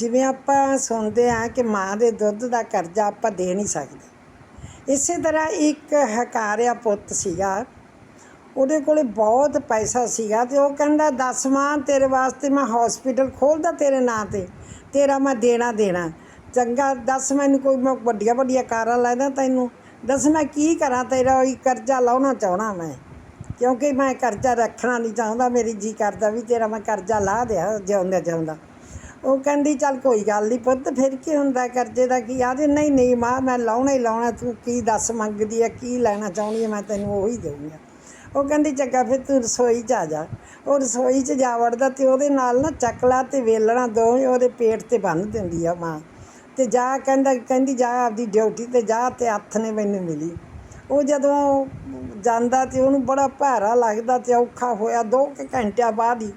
ਜਿਵੇਂ ਆਪਾਂ ਸੁਣਦੇ ਆ ਕਿ ਮਾਂ ਦੇ ਦੁੱਧ ਦਾ ਕਰਜ਼ਾ ਆਪਾਂ ਦੇ ਨਹੀਂ ਸਕਦੇ। ਇਸੇ ਤਰ੍ਹਾਂ ਇੱਕ ਹਕਾਰਿਆ ਪੁੱਤ ਸੀਗਾ, ਉਹਦੇ ਕੋਲੇ ਬਹੁਤ ਪੈਸਾ ਸੀਗਾ ਤੇ ਉਹ ਕਹਿੰਦਾ, ਦੱਸ ਮਾਂ, ਤੇਰੇ ਵਾਸਤੇ ਮੈਂ ਹਸਪੀਟਲ ਖੋਲਦਾ ਤੇਰੇ ਨਾਂ ਤੇ, ਤੇਰਾ ਮੈਂ ਦੇਣਾ ਦੇਣਾ। ਚੰਗਾ, ਦੱਸ ਮੈਨੂੰ ਕੋਈ ਮੈਂ ਵੱਡੀਆਂ ਵੱਡੀਆਂ ਕਾਰਾਂ ਲੈਦਾ ਤੈਨੂੰ। ਦੱਸ ਮੈਂ ਕੀ ਕਰਾਂ, ਤੇਰਾ ਇਹ ਕਰਜ਼ਾ ਲਾਉਣਾ ਚਾਹਣਾ ਮੈਂ। ਕਿਉਂਕਿ ਮੈਂ ਕਰਜ਼ਾ ਰੱਖਣਾ ਨਹੀਂ ਚਾਹੁੰਦਾ, ਮੇਰੀ ਜੀ ਕਰਦਾ ਵੀ ਤੇਰਾ ਮੈਂ ਕਰਜ਼ਾ ਲਾ ਦਿਆ ਜਿਉਂਦਾ ਜਿਉਂਦਾ ਉਹ ਕਹਿੰਦੀ, ਚੱਲ ਕੋਈ ਗੱਲ ਨਹੀਂ ਪੁੱਤ, ਫਿਰ ਕੀ ਹੁੰਦਾ ਕਰਜ਼ੇ ਦਾ ਕੀ? ਆਦੇ ਨਹੀਂ ਨਹੀਂ, ਮਾਂ, ਮੈਂ ਲਾਉਣਾ ਹੀ ਲਾਉਣਾ, ਤੂੰ ਕੀ ਦੱਸ ਮੰਗਦੀ ਆ, ਕੀ ਲੈਣਾ ਚਾਹੁੰਦੀ ਆ, ਮੈਂ ਤੈਨੂੰ ਉਹੀ ਦੇਊਂਗਾ। ਉਹ ਕਹਿੰਦੀ, ਚੱਗਾ, ਫਿਰ ਤੂੰ ਰਸੋਈ 'ਚ ਆ ਜਾ। ਉਹ ਰਸੋਈ 'ਚ ਜਾ ਵੜਦਾ ਤੇ ਉਹਦੇ ਨਾਲ ਨਾ ਚੱਕਲਾ ਤੇ ਵੇਲਣਾ ਦੋਵੇਂ ਉਹਦੇ ਪੇਟ ਤੇ ਬੰਨ੍ਹ ਦਿੰਦੀ ਆ ਮਾਂ। ਤੇ ਜਾ ਕਹਿੰਦਾ, ਕਹਿੰਦੀ, ਜਾ ਆਪਦੀ ਡਿਊਟੀ ਤੇ ਜਾ ਤੇ ਹੱਥ ਨੇ ਮੈਨੂੰ ਮਿਲੀ। ਉਹ ਜਦੋਂ ਜਾਂਦਾ ਤੇ ਉਹਨੂੰ ਬੜਾ ਭਾਰਾ ਲੱਗਦਾ ਤੇ ਔਖਾ ਹੋਇਆ, ਦੋ ਕੁ ਘੰਟਿਆਂ ਬਾਅਦ ਹੀ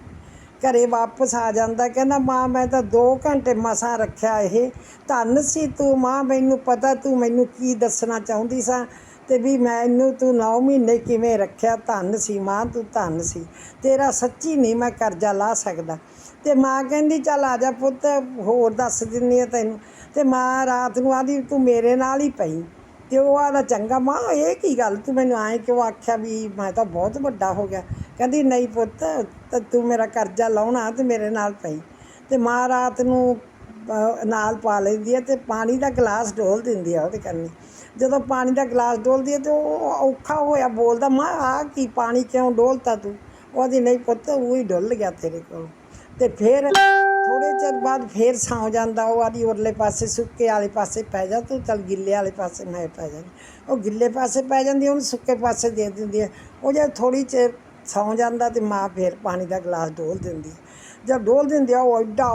ਘਰੇ ਵਾਪਸ ਆ ਜਾਂਦਾ, ਕਹਿੰਦਾ, ਮਾਂ, ਮੈਂ ਤਾਂ 2 ਘੰਟੇ ਮਸਾਂ ਰੱਖਿਆ ਇਹ। ਧੰਨ ਸੀ ਤੂੰ, ਮਾਂ, ਮੈਨੂੰ ਪਤਾ ਤੂੰ ਮੈਨੂੰ ਕੀ ਦੱਸਣਾ ਚਾਹੁੰਦੀ ਸਾਂ ਤੇ ਵੀ ਮੈਨੂੰ ਤੂੰ 9 ਮਹੀਨੇ ਕਿਵੇਂ ਰੱਖਿਆ? ਧੰਨ ਸੀ ਮਾਂ, ਤੂੰ ਧੰਨ ਸੀ। ਤੇਰਾ ਸੱਚੀ ਨਹੀਂ ਮੈਂ ਕਰਜ਼ਾ ਲਾ ਸਕਦਾ। ਤੇ ਮਾਂ ਕਹਿੰਦੀ, ਚੱਲ ਆ ਜਾ ਪੁੱਤ, ਹੋਰ ਦੱਸ ਦਿੰਨੀ ਆ ਤੈਨੂੰ। ਤੇ ਮਾਂ ਰਾਤ ਨੂੰ ਆਦੀ ਤੂੰ ਮੇਰੇ ਨਾਲ ਹੀ ਪਈ। ਤੇ ਉਹ ਆਦਾ ਚੰਗਾ ਮਾਂ, ਇਹ ਕੀ ਗੱਲ? ਤੂੰ ਮੈਨੂੰ ਐਂ ਕਿਉਂ ਆਖਿਆ ਵੀ ਮੈਂ ਤਾਂ ਬਹੁਤ ਵੱਡਾ ਹੋ ਗਿਆ। ਕਹਿੰਦੀ ਨਹੀਂ ਪੁੱਤ ਤਾਂ ਤੂੰ ਮੇਰਾ ਕਰਜ਼ਾ ਲਾਉਣਾ ਤੇ ਮੇਰੇ ਨਾਲ ਪਈ। ਤੇ ਮਾਂ ਰਾਤ ਨੂੰ ਅਹ, ਨਾਲ ਪਾ ਲੈਂਦੀ ਹੈ ਤੇ ਪਾਣੀ ਦਾ ਗਲਾਸ ਡੋਲ ਦਿੰਦੀ ਆ ਉਹਦੇ ਕੰਨੀ। ਜਦੋਂ ਪਾਣੀ ਦਾ ਗਲਾਸ ਡੋਲਦੀ ਹੈ ਤੇ ਉਹ ਔਖਾ ਹੋਇਆ ਬੋਲਦਾ ਮਾਂ ਆ ਕੀ ਪਾਣੀ ਕਿਉਂ ਡੋਲਤਾ ਤੂੰ? ਉਹਦੀ ਨਹੀਂ ਪੁੱਤ ਉਹ ਹੀ ਡੁੱਲ ਗਿਆ ਤੇਰੇ ਕੋਲ। ਤੇ ਫਿਰ ਥੋੜੇ ਚਿਰ ਬਾਅਦ ਫੇਰ ਸੌਂ ਜਾਂਦਾ ਉਹ ਆਦੀ ਉਰਲੇ ਪਾਸੇ ਸੁੱਕੇ ਵਾਲੇ ਪਾਸੇ ਪੈ ਜਾ ਤੂੰ ਚੱਲ ਗਿੱਲੇ ਵਾਲੇ ਪਾਸੇ ਮੈਂ ਪੈ ਜਾਂਦੀ। ਉਹ ਗਿੱਲੇ ਪਾਸੇ ਪੈ ਜਾਂਦੀ ਉਹਨੂੰ ਸੁੱਕੇ ਪਾਸੇ ਦੇ ਦਿੰਦੀ ਹੈ। ਉਹ ਜੇ ਥੋੜੀ ਚਿਰ ਸੌਂ ਜਾਂਦਾ ਅਤੇ ਮਾਂ ਫਿਰ ਪਾਣੀ ਦਾ ਗਲਾਸ ਡੋਲ੍ਹ ਦਿੰਦੀ। ਜਦ ਡੋਲ੍ਹ ਦਿੰਦੀ ਆ, ਉਹ ਐਡਾ